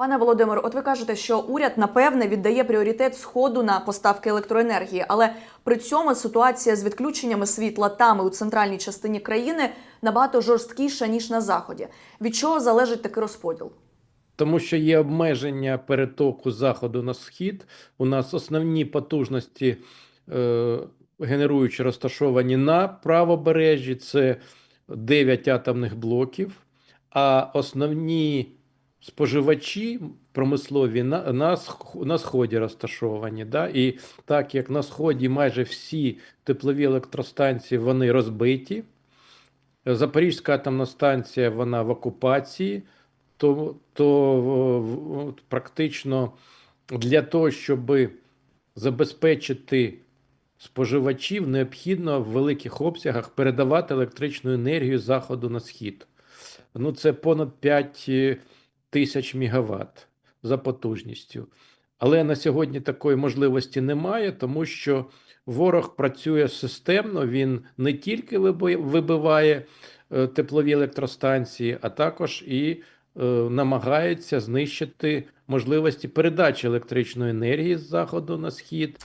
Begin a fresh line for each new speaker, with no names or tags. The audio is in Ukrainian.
Пане Володимир, от ви кажете, що уряд напевне віддає пріоритет сходу на поставки електроенергії, але при цьому ситуація з відключеннями світла там у центральній частині країни набагато жорсткіша ніж на заході. Від чого залежить такий розподіл?
Тому що є обмеження перетоку заходу на схід. У нас основні потужності е, генеруючі розташовані на правобережжі, це 9 атомних блоків, а основні споживачі промислові на, на, на сході розташовані. Да? І так як на сході майже всі теплові електростанції вони розбиті, Запорізька атомна станція вона в окупації, то, то практично для того, щоб забезпечити споживачів, необхідно в великих обсягах передавати електричну енергію заходу на схід. Ну, це понад 5 тисяч мегаватт за потужністю. Але на сьогодні такої можливості немає, тому що ворог працює системно, він не тільки вибиває е, теплові електростанції, а також і е, намагається знищити можливості передачі електричної енергії з заходу на схід.